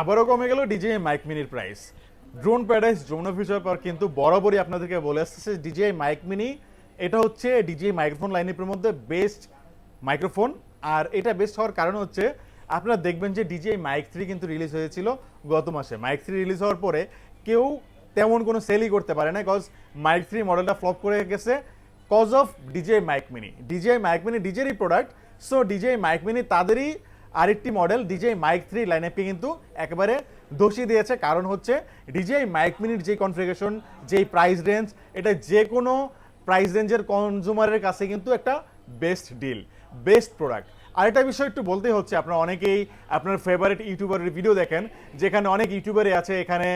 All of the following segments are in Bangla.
আবারও কমে গেল ডিজিআই মাইক মিনির price drone paradise Jamuna future park কিন্তু বরাবরই আপনাদেরকে বলে আসছে ডিজিআই মাইক মিনি এটা হচ্ছে ডিজিআই মাইক্রোফোন লাইনের মধ্যে বেস্ট মাইক্রোফোন আর এটা বেস্ট হওয়ার কারণ হচ্ছে আপনারা দেখবেন যে ডিজিআই মাইক থ্রি কিন্তু রিলিজ হয়েছিল গত মাসে। মাইক থ্রি রিলিজ হওয়ার পরে কেউ তেমন কোনো সেলই করতে পারে না কজ মাইক থ্রি মডেলটা ফ্লপ করে গেছে cause of DJI mic mini DJI mic mini ডিজেরই product so DJI mic mini তাদেরই আরেকটি মডেল ডিজিআই মাইক থ্রি লাইনআপকে কিন্তু একেবারে দোষী দিয়েছে। কারণ হচ্ছে ডিজিআই মাইক মিনির যে কনফিগারেশন যেই প্রাইস রেঞ্জ এটা যে কোনো প্রাইস রেঞ্জের কনজুমারের কাছে কিন্তু একটা বেস্ট ডিল বেস্ট প্রোডাক্ট আরেকটা বিষয় একটু বলতে হচ্ছে, আপনারা অনেকেই আপনার ফেভারিট ইউটিউবারের ভিডিও দেখেন, যেখানে অনেক ইউটিউবারই আছে, এখানে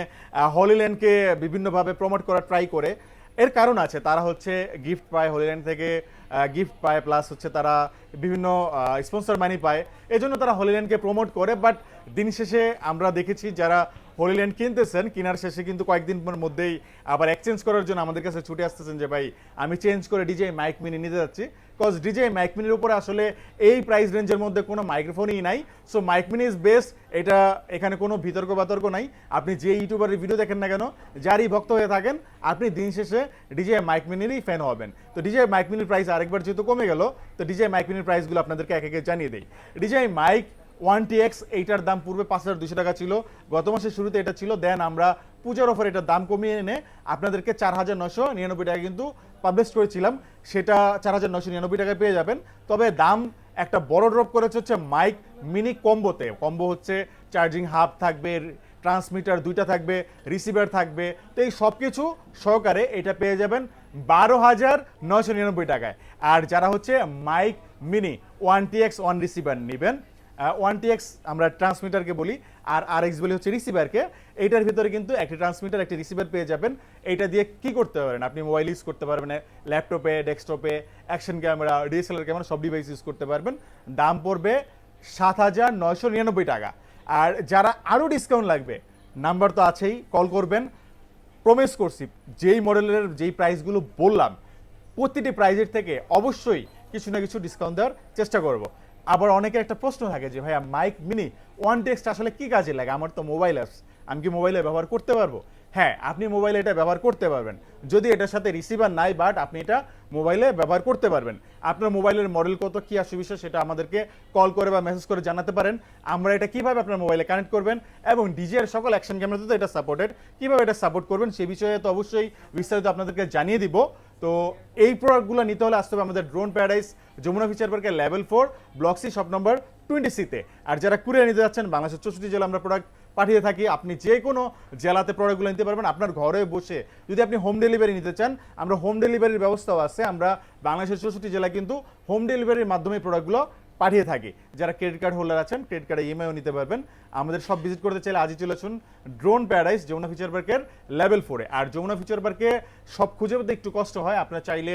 হলিল্যান্ডকে বিভিন্নভাবে প্রমোট করার ট্রাই করে। এর কারণ আছে, তারা হচ্ছে গিফট পায় হলিল্যান্ড থেকে গিফট পায় প্লাস হচ্ছে তারা বিভিন্ন স্পন্সর মানি পায়। এজন্য তারা হলিল্যান্ডকে প্রমোট করে বাট দিন শেষে আমরা দেখেছি যারা হলিল্যান্ড কিনতেছেন, কেনার শেষে কিন্তু কয়েকদিন মধ্যেই আবার এক্সচেঞ্জ করার জন্য আমাদের কাছে ছুটে আসতেছেন যে, ভাই, আমি চেঞ্জ করে ডিজে মাইক মিনি নিতে যাচ্ছি। কজ ডিজে মাইক মিনির উপরে আসলে এই প্রাইস রেঞ্জের মধ্যে কোনো মাইক্রোফোনই নাই। So mic mini is best এটা এখানে কোনো বিতর্ক বাতর্ক নাই। আপনি যে ইউটিউবারের ভিডিও দেখেন না কেন, যারই ভক্ত হয়ে থাকেন, আপনি দিন শেষে ডিজে মাইক মিনিরই ফ্যান হবেন। তো ডিজে মাইক মিনির প্রাইস আরেকবার যেহেতু কমে গেল, তো ডিজে মাইক মিনির প্রাইসগুলো আপনাদেরকে এক একে জানিয়ে দেই। DJ mic one T X, এইটার দাম পূর্বে পাঁচ হাজার দুশো টাকা ছিল। গত মাসের শুরুতে এটা ছিল, দেন আমরা পূজার অফার এটার দাম কমিয়ে এনে আপনাদেরকে চার হাজার নশো নিরানব্বই টাকা কিন্তু পাবলিশ করেছিলাম। সেটা চার হাজার নশো নিরানব্বই টাকায় পেয়ে যাবেন। তবে দাম একটা বড় ড্রপ করেছে হচ্ছে মাইক মিনি কম্বোতে কম্বো হচ্ছে চার্জিং হাব থাকবে ট্রান্সমিটার দুইটা থাকবে রিসিভার থাকবে। তো এই সব কিছু সহকারে এটা পেয়ে যাবেন বারো হাজার নশো নিরানব্বই টাকায়। আর যারা হচ্ছে mic mini one T X one receiver নেবেন ওয়ান টি এক্স আমরা ট্রান্সমিটারকে বলি, আর আর এক্স বলি হচ্ছে রিসিভারকে এইটার ভিতরে কিন্তু একটি ট্রান্সমিটার একটি রিসিভার পেয়ে যাবেন। এইটা দিয়ে কি করতে পারেন আপনি মোবাইল ইউজ করতে পারবেন ল্যাপটপে ডেস্কটপে অ্যাকশন ক্যামেরা ডিএসএলআর ক্যামেরা সব ডিভাইস ইউজ করতে পারবেন। দাম পড়বে সাত হাজার নয়শো নিরানব্বই টাকা। আর যারা আরও ডিসকাউন্ট লাগবে নাম্বার তো আছেই কল করবেন। প্রমিস করছি, যেই মডেলের যেই প্রাইসগুলো বললাম, প্রতিটি প্রাইজের থেকে অবশ্যই কিছু না কিছু ডিসকাউন্ট দেওয়ার চেষ্টা করব। আবার অনেকের একটা প্রশ্ন থাকে যে, ভাইয়া মাইক মিনি ওয়ান টেক্সট আসলে কি কাজে লাগে? আমার তো মোবাইল অ্যাপস আমি কি মোবাইলে ব্যবহার করতে পারব? হ্যাঁ আপনি মোবাইলে এটা ব্যবহার করতে পারবেন। যদি এটার সাথে রিসিভার নাই বাট আপনি এটা মোবাইলে ব্যবহার করতে পারবেন। আপনার মোবাইলের মডেল কত, কি অসুবিধা, সেটা আমাদেরকে কল করে বা মেসেজ করে জানাতে পারেন। আমরা এটা কীভাবে আপনার মোবাইলে কানেক্ট করবেন এবং ডিজিআর সকল অ্যাকশন ক্যামেরাতে তো এটা সাপোর্টেড কীভাবে এটা সাপোর্ট করবেন, সে বিষয়ে তো অবশ্যই বিস্তারিত আপনাদেরকে জানিয়ে দিব। তো এই প্রোডাক্টগুলো নিতে হলে আসতে হবে আমাদের ড্রোন প্যারাডাইস যমুনা ফিচার পার্কের level four block C shop number twenty সিতে আর যারা কুরিয়ার নিতে যাচ্ছেন, বাংলাদেশের চৌষট্টি জেলা আমরা প্রোডাক্ট পাঠিয়ে থাকি। আপনি যে কোনো জেলাতে প্রোডাক্টগুলো নিতে পারবেন। আপনার ঘরে বসে যদি আপনি হোম ডেলিভারি নিতে চান, আমরা হোম ডেলিভারির ব্যবস্থাও আছে। আমরা বাংলাদেশের চৌষট্টি জেলায় কিন্তু হোম ডেলিভারির মাধ্যমে প্রোডাক্টগুলো পাঠিয়ে থাকি। যারা ক্রেডিট কার্ড হোল্ডার আছেন ক্রেডিট কার্ডে ইএমআইও নিতে পারবেন। আমাদের সব ভিজিট করতে চাইলে আজই চলে আসুন ড্রোন প্যারাডাইস যমুনা ফিচার পার্কের লেভেল ফোরে আর যমুনা ফিচার পার্কে সব খুঁজে পেতে একটু কষ্ট হয়। আপনারা চাইলে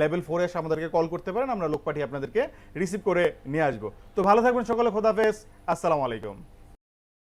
লেভেল ফোরে এসে আমাদেরকে কল করতে পারেন। আমরা লোক পাঠিয়ে আপনাদেরকে রিসিভ করে নিয়ে আসব। তো ভালো থাকবেন সকলে। খোদাফেজ আসসালামু আলাইকুম।